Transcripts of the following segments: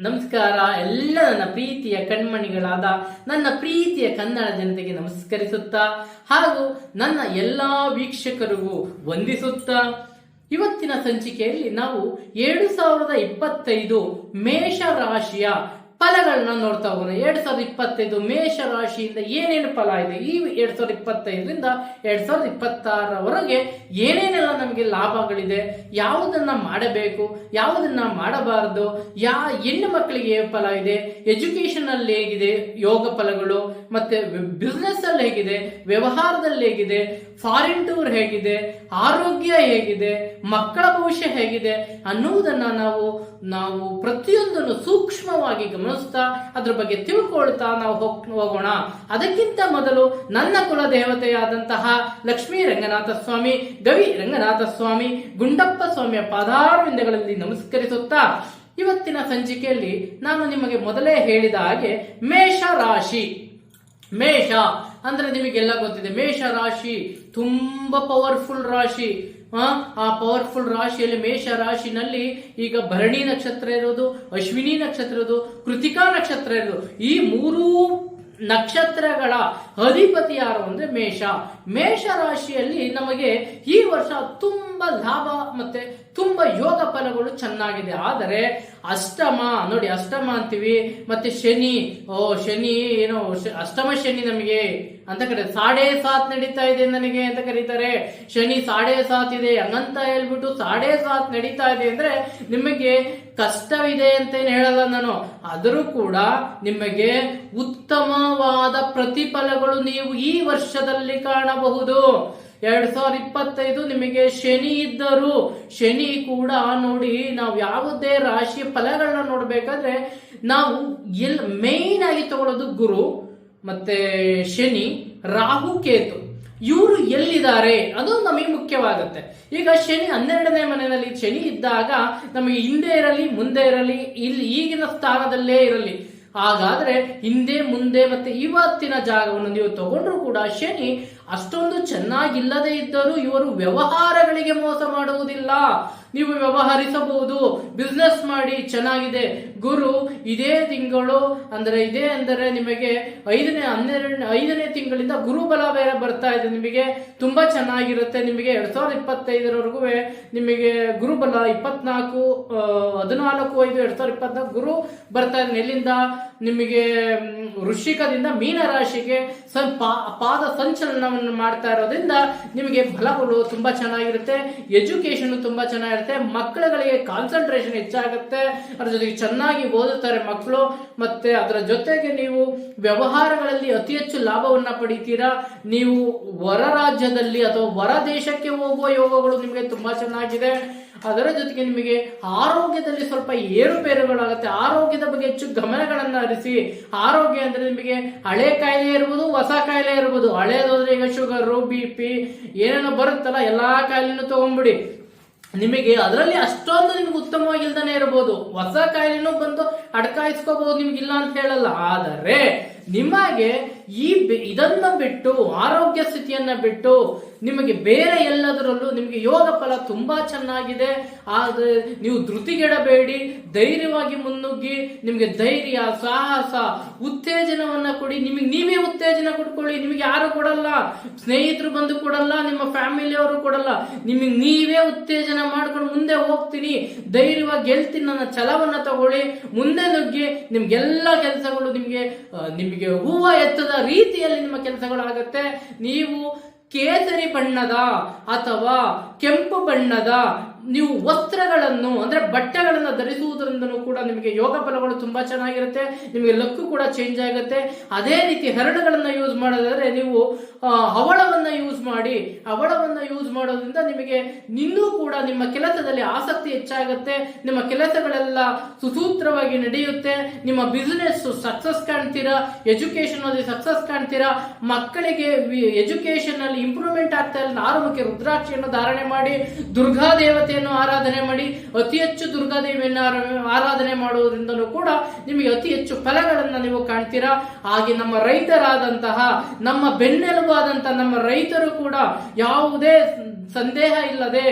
ನಮಸ್ಕಾರ. ಎಲ್ಲ ನನ್ನ ಪ್ರೀತಿಯ ಕಣ್ಮಣಿಗಳಾದ ನನ್ನ ಪ್ರೀತಿಯ ಕನ್ನಡ ಜನತೆಗೆ ನಮಸ್ಕರಿಸುತ್ತಾ ಹಾಗೂ ನನ್ನ ಎಲ್ಲಾ ವೀಕ್ಷಕರಿಗೂ ವಂದಿಸುತ್ತಾ. ಇವತ್ತಿನ ಸಂಚಿಕೆಯಲ್ಲಿ ನಾವು ಎರಡು ಸಾವಿರದ ಇಪ್ಪತ್ತೈದು ಮೇಷ ರಾಶಿಯ ಫಲಗಳನ್ನ ನೋಡ್ತಾ ಹೋಗೋಣ. ಎರಡ್ ಸಾವಿರದ ಇಪ್ಪತ್ತೈದು ಮೇಷ ರಾಶಿಯಿಂದ ಏನೇನು ಫಲ ಇದೆ? ಈ ಎರಡ್ ಸಾವಿರದ ಇಪ್ಪತ್ತೈದರಿಂದ ಎರಡ್ ಸಾವಿರದ ಇಪ್ಪತ್ತಾರವರೆಗೆ ಏನೇನೆಲ್ಲ ನಮಗೆ ಲಾಭಗಳಿದೆ? ಯಾವುದನ್ನ ಮಾಡಬೇಕು? ಯಾವುದನ್ನ ಮಾಡಬಾರದು? ಯಾ, ಹೆಣ್ಣು ಮಕ್ಕಳಿಗೆ ಫಲ ಇದೆ? ಎಜುಕೇಶನ್ ಅಲ್ಲಿ ಹೇಗಿದೆ? ಯೋಗ ಫಲಗಳು, ಮತ್ತೆ ಬಿಸ್ನೆಸ್ ಅಲ್ಲಿ ಹೇಗಿದೆ? ವ್ಯವಹಾರದಲ್ಲಿ ಹೇಗಿದೆ? ಫಾರಿನ್ ಟೂರ್ ಹೇಗಿದೆ? ಆರೋಗ್ಯ ಹೇಗಿದೆ? ಮಕ್ಕಳ ಭವಿಷ್ಯ ಹೇಗಿದೆ? ಅನ್ನುವುದನ್ನ ನಾವು ನಾವು ಪ್ರತಿಯೊಂದನ್ನು ಸೂಕ್ಷ್ಮವಾಗಿ ಗಮನಿಸ್ತಾ ಅದ್ರ ಬಗ್ಗೆ ತಿಳ್ಕೊಳ್ತಾ ನಾವು ಹೋಗ್, ಹೋಗೋಣ. ಅದಕ್ಕಿಂತ ಮೊದಲು ನನ್ನ ಕುಲ ದೇವತೆಯಾದಂತಹ ಲಕ್ಷ್ಮೀ ರಂಗನಾಥ ಸ್ವಾಮಿ, ಗವಿ ರಂಗನಾಥ ಸ್ವಾಮಿ, ಗುಂಡಪ್ಪ ಸ್ವಾಮಿಯ ಪಾದಾರವಿಂದಗಳಲ್ಲಿ ನಮಸ್ಕರಿಸುತ್ತಾ, ಇವತ್ತಿನ ಸಂಚಿಕೆಯಲ್ಲಿ ನಾನು ನಿಮಗೆ ಮೊದಲೇ ಹೇಳಿದ ಹಾಗೆ ಮೇಷ ರಾಶಿ. ಮೇಷ ಅಂದ್ರೆ ನಿಮಗೆಲ್ಲ ಗೊತ್ತಿದೆ ಮೇಷ ರಾಶಿ ತುಂಬಾ ಪವರ್ಫುಲ್ ರಾಶಿ. ಆ, ಪವರ್ಫುಲ್ ರಾಶಿಯಲ್ಲಿ ಮೇಷ ರಾಶಿನಲ್ಲಿ ಈಗ ಭರಣಿ ನಕ್ಷತ್ರ ಇರೋದು ಅಶ್ವಿನಿ ನಕ್ಷತ್ರ ಇರೋದು ಕೃತಿಕಾ ನಕ್ಷತ್ರ ಇರೋದು. ಈ ಮೂರೂ ನಕ್ಷತ್ರಗಳ ಅಧಿಪತಿ ಯಾರು ಅಂದ್ರೆ ಮೇಷ. ಮೇಷ ರಾಶಿಯಲ್ಲಿ ನಮಗೆ ಈ ವರ್ಷ ತುಂಬಾ ಲಾಭ ಮತ್ತೆ ತುಂಬಾ ಯೋಗ ಫಲಗಳು ಚೆನ್ನಾಗಿದೆ. ಆದರೆ ಅಷ್ಟಮ, ನೋಡಿ ಅಷ್ಟಮ ಅಂತೀವಿ. ಮತ್ತೆ ಶನಿ, ಓ ಶನಿ, ಏನೋ ಅಷ್ಟಮ ಶನಿ ನಮಗೆ ಅಂತ ಕರೆ, ಸಾಡೆ ಸಾತ್ ನಡೀತಾ ಇದೆ ನನಗೆ ಅಂತ ಕರೀತಾರೆ. ಶನಿ ಸಾಡೆ ಸಾತ್ ಇದೆ ಹಂಗಂತ ಹೇಳ್ಬಿಟ್ಟು ಸಾಡೆ ಸಾತ್ ನಡೀತಾ ಇದೆ ಅಂದ್ರೆ ನಿಮಗೆ ಕಷ್ಟವಿದೆ ಅಂತ ಏನ್ ಹೇಳಲ್ಲ ನಾನು. ಆದರೂ ಕೂಡ ನಿಮಗೆ ಉತ್ತಮವಾದ ಪ್ರತಿಫಲಗಳು ನೀವು ಈ ವರ್ಷದಲ್ಲಿ ಕಾಣಬಹುದು. ಎರಡ್ ಸಾವಿರದ ಇಪ್ಪತ್ತೈದು ನಿಮಗೆ ಶನಿ ಇದ್ದರು, ಶನಿ ಕೂಡ ನೋಡಿ ನಾವು ಯಾವುದೇ ರಾಶಿ ಫಲಗಳನ್ನ ನೋಡ್ಬೇಕಾದ್ರೆ ನಾವು ಎಲ್ ಮೇನ್ ಆಗಿ ತಗೊಳ್ಳೋದು ಗುರು ಮತ್ತೆ ಶನಿ, ರಾಹು, ಕೇತು. ಇವರು ಎಲ್ಲಿದ್ದಾರೆ? ಅದು ನಮಗೆ ಮುಖ್ಯವಾಗುತ್ತೆ. ಈಗ ಶನಿ ಹನ್ನೆರಡನೇ ಮನೆಯಲ್ಲಿ ಶನಿ ಇದ್ದಾಗ ನಮಗೆ ಹಿಂದೆ ಇರಲಿ, ಮುಂದೆ ಇರಲಿ, ಇಲ್ಲಿ ಈಗಿನ ಸ್ಥಾನದಲ್ಲೇ ಇರಲಿ. ಹಾಗಾದ್ರೆ ಹಿಂದೆ, ಮುಂದೆ ಮತ್ತೆ ಇವತ್ತಿನ ಜಾಗವನ್ನು ನೀವು ತಗೊಂಡ್ರು ಕೂಡ ಶನಿ ಅಷ್ಟೊಂದು ಚೆನ್ನಾಗಿಲ್ಲದೆ ಇದ್ದರೂ ಇವರು ವ್ಯವಹಾರಗಳಿಗೆ ಮೋಸ ಮಾಡುವುದಿಲ್ಲ. ನೀವು ವ್ಯವಹರಿಸಬಹುದು. ಬಿಸ್ನೆಸ್ ಮಾಡಿ ಚೆನ್ನಾಗಿದೆ. ಗುರು, ಇದೇ ತಿಂಗಳು, ಅಂದ್ರೆ ಇದೇ ಅಂದರೆ ನಿಮಗೆ ಐದನೇ, ಹನ್ನೆರಡನೇ, ಐದನೇ ತಿಂಗಳಿಂದ ಗುರುಬಲ ಬೇರೆ ಬರ್ತಾ ಇದೆ. ನಿಮಗೆ ತುಂಬಾ ಚೆನ್ನಾಗಿರುತ್ತೆ. ನಿಮಗೆ ಎರಡ್ ಸಾವಿರದ ಇಪ್ಪತ್ತೈದರವರೆಗೂ ನಿಮಗೆ ಗುರುಬಲ ಇಪ್ಪತ್ನಾಲ್ಕು ಹದಿನಾಲ್ಕು, ಐದು, ಎರಡ್ ಸಾವಿರದ ಇಪ್ಪತ್ನಾಲ್ಕು ಗುರು ಬರ್ತಾ ಇದೆ. ಎಲ್ಲಿಂದ ನಿಮಗೆ ವೃಶ್ಚಿಕದಿಂದ ಮೀನ ರಾಶಿಗೆ ಸ್ವಲ್ಪ ಪಾದ ಸಂಚಲನವನ್ನು ಮಾಡ್ತಾ ಇರೋದ್ರಿಂದ ನಿಮಗೆ ಬಲಗಳು ತುಂಬಾ ಚೆನ್ನಾಗಿರುತ್ತೆ. ಎಜುಕೇಶನ್ ತುಂಬಾ ಚೆನ್ನಾಗಿರುತ್ತೆ ಮಕ್ಕಳುಗಳಿಗೆ ಕಾನ್ಸಂಟ್ರೇಷನ್ ಹೆಚ್ಚಾಗುತ್ತೆ, ಅದ್ರ ಜೊತೆಗೆ ಚೆನ್ನಾಗಿ ಓದುತ್ತಾರೆ ಮಕ್ಕಳು, ಮತ್ತೆ ಅದರ ಜೊತೆಗೆ ನೀವು ವ್ಯವಹಾರಗಳಲ್ಲಿ ಅತಿ ಹೆಚ್ಚು ಲಾಭವನ್ನ ಪಡಿತೀರಾ? ನೀವು ಹೊರ ರಾಜ್ಯದಲ್ಲಿ ಅಥವಾ ಹೊರ ದೇಶಕ್ಕೆ ಹೋಗುವ ಯೋಗಗಳು ನಿಮಗೆ ತುಂಬಾ ಚೆನ್ನಾಗಿದೆ. ಅದರ ಜೊತೆಗೆ ನಿಮಗೆ ಆರೋಗ್ಯದಲ್ಲಿ ಸ್ವಲ್ಪ ಏರುಪೇರುಗಳಾಗುತ್ತೆ ಆರೋಗ್ಯದ ಬಗ್ಗೆ ಹೆಚ್ಚು ಗಮನಗಳನ್ನ ಹರಿಸಿ. ಆರೋಗ್ಯ ಅಂದ್ರೆ ನಿಮಗೆ ಹಳೆ ಕಾಯಿಲೆ ಇರ್ಬೋದು, ಹೊಸ ಕಾಯಿಲೆ ಇರ್ಬೋದು. ಹಳೇದಾದ್ರೆ ಈಗ ಶುಗರ್ ಬಿ ಪಿ ಏನೇನೋ ಬರುತ್ತಲ್ಲ, ಎಲ್ಲಾ ಕಾಯಿಲೆನೂ ತಗೊಂಡ್ಬಿಡಿ. ನಿಮಗೆ ಅದರಲ್ಲಿ ಅಷ್ಟೊಂದು ನಿಮ್ಗೆ ಉತ್ತಮವಾಗಿಲ್ದಾನೆ ಇರಬಹುದು ಹೊಸ ಕಾಯಿಲೆನೂ ಬಂದು ಅಡ್ಕಾಯಿಸ್ಕೋಬಹುದು ನಿಮ್ಗೆ ಇಲ್ಲ ಅಂತ ಹೇಳಲ್ಲ. ಆದರೆ, ನಿಮಗೆ ಈ ಇದನ್ನ ಬಿಟ್ಟು, ಆರೋಗ್ಯ ಸ್ಥಿತಿಯನ್ನ ಬಿಟ್ಟು, ನಿಮಗೆ ಬೇರೆ ಎಲ್ಲದರಲ್ಲೂ ನಿಮಗೆ ಯೋಗ ಫಲ ತುಂಬಾ ಚೆನ್ನಾಗಿದೆ. ಆದ್ರೆ ನೀವು ಧೃತಿಗೆಡಬೇಡಿ, ಧೈರ್ಯವಾಗಿ ಮುನ್ನುಗ್ಗಿ, ನಿಮಗೆ ಧೈರ್ಯ, ಸಾಹಸ, ಉತ್ತೇಜನವನ್ನ ಕೊಡಿ. ನಿಮಗೆ ನೀವೇ ಉತ್ತೇಜನ ಕೊಡ್ಕೊಳ್ಳಿ ನಿಮಗೆ ಯಾರು ಕೊಡಲ್ಲ? ಸ್ನೇಹಿತರು ಬಂದು ಕೊಡಲ್ಲ, ನಿಮ್ಮ ಫ್ಯಾಮಿಲಿಯವರು ಕೊಡಲ್ಲ. ನಿಮಗೆ ನೀವೇ ಉತ್ತೇಜನ ಮಾಡ್ಕೊಂಡು ಮುಂದೆ ಹೋಗ್ತೀನಿ. ಧೈರ್ಯವಾಗಿ ಗೆಲ್ತೀನಿ ನನ್ನ ಛಲವನ್ನ ತಗೊಳ್ಳಿ. ಮುಂದೆ ನುಗ್ಗಿ, ನಿಮ್ಗೆಲ್ಲ ಕೆಲಸಗಳು ನಿಮ್ಗೆ ನಿಮಗೆ ಹೂವ ಎತ್ತದ ರೀತಿಯಲ್ಲಿ ನಿಮ್ಮ ಕೆಲಸಗಳಾಗತ್ತೆ. ನೀವು ಕೇಸರಿ ಬಣ್ಣದ ಅಥವಾ ಕೆಂಪು ಬಣ್ಣದ ನೀವು ವಸ್ತ್ರಗಳನ್ನು, ಅಂದ್ರೆ ಬಟ್ಟೆಗಳನ್ನು ಧರಿಸುವುದರಿಂದನೂ ಕೂಡ ನಿಮಗೆ ಯೋಗ ಫಲಗಳು ತುಂಬಾ ಚೆನ್ನಾಗಿರುತ್ತೆ. ನಿಮಗೆ ಲಕ್ಕು ಕೂಡ ಚೇಂಜ್ ಆಗುತ್ತೆ. ಅದೇ ರೀತಿ ಹರಡುಗಳನ್ನ ಯೂಸ್ ಮಾಡೋದಾದ್ರೆ ನೀವು ಹವಳವನ್ನ ಯೂಸ್ ಮಾಡಿ ಅವಳವನ್ನ ಯೂಸ್ ಮಾಡೋದ್ರಿಂದ ನಿಮಗೆ ನಿನ್ನೂ ಕೂಡ ನಿಮ್ಮ ಕೆಲಸದಲ್ಲಿ ಆಸಕ್ತಿ ಹೆಚ್ಚಾಗುತ್ತೆ. ನಿಮ್ಮ ಕೆಲಸಗಳೆಲ್ಲ ಸುಸೂತ್ರವಾಗಿ ನಡೆಯುತ್ತೆ. ನಿಮ್ಮ ಬಿಸ್ನೆಸ್ ಸಕ್ಸಸ್ ಕಾಣ್ತೀರಾ? ಎಜುಕೇಶನ್ ಅಲ್ಲಿ ಸಕ್ಸಸ್ ಕಾಣ್ತೀರಾ? ಮಕ್ಕಳಿಗೆ ಎಜುಕೇಶನ್ ಅಲ್ಲಿ ಇಂಪ್ರೂವ್ಮೆಂಟ್ ಆಗ್ತಾ ಇಲ್ಲ. ಆರೋಗ್ಯಕ್ಕೆ ರುದ್ರಾಕ್ಷಿಯನ್ನು ಧಾರಣೆ ಮಾಡಿ, ದುರ್ಗಾ ದೇವತೆಯನ್ನು ಆರಾಧನೆ ಮಾಡಿ, ಅತಿ ಹೆಚ್ಚು ದುರ್ಗಾ ದೇವಿಯನ್ನು ಆರಾಧನೆ ಮಾಡುವುದರಿಂದಲೂ ಕೂಡ ನಿಮಗೆ ಅತಿ ಹೆಚ್ಚು ಫಲಗಳನ್ನು ನೀವು ಕಾಣ್ತೀರಾ? ಹಾಗೆ ನಮ್ಮ ರೈತರಾದಂತಹ, ನಮ್ಮ ಬೆನ್ನೆಲುಬಾದಂತಹ ನಮ್ಮ ರೈತರು ಕೂಡ ಯಾವುದೇ ಸಂದೇಹ ಇಲ್ಲದೆ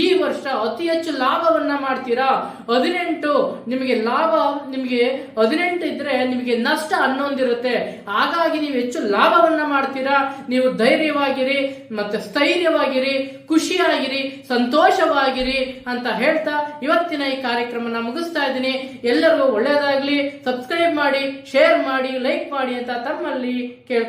ಈ ವರ್ಷ ಅತಿ ಹೆಚ್ಚು ಲಾಭವನ್ನ ಮಾಡ್ತೀರಾ? ಹದಿನೆಂಟು ನಿಮಗೆ ಲಾಭ, ನಿಮಗೆ ಹದಿನೆಂಟು ಇದ್ರೆ ನಿಮಗೆ ನಷ್ಟ ಹನ್ನೊಂದಿರುತ್ತೆ ಹಾಗಾಗಿ ನೀವು ಹೆಚ್ಚು ಲಾಭವನ್ನ ಮಾಡ್ತೀರಾ? ನೀವು ಧೈರ್ಯವಾಗಿರಿ, ಮತ್ತೆ ಸ್ಥೈರ್ಯವಾಗಿರಿ, ಖುಷಿಯಾಗಿರಿ, ಸಂತೋಷವಾಗಿರಿ ಅಂತ ಹೇಳ್ತಾ ಇವತ್ತಿನ ಈ ಕಾರ್ಯಕ್ರಮನ ಮುಗಿಸ್ತಾ ಇದ್ದೀನಿ. ಎಲ್ಲರಿಗೂ ಒಳ್ಳೆಯದಾಗ್ಲಿ. ಸಬ್ಸ್ಕ್ರೈಬ್ ಮಾಡಿ, ಶೇರ್ ಮಾಡಿ, ಲೈಕ್ ಮಾಡಿ ಅಂತ ತಮ್ಮಲ್ಲಿ ಕೇಳ್ಕೊ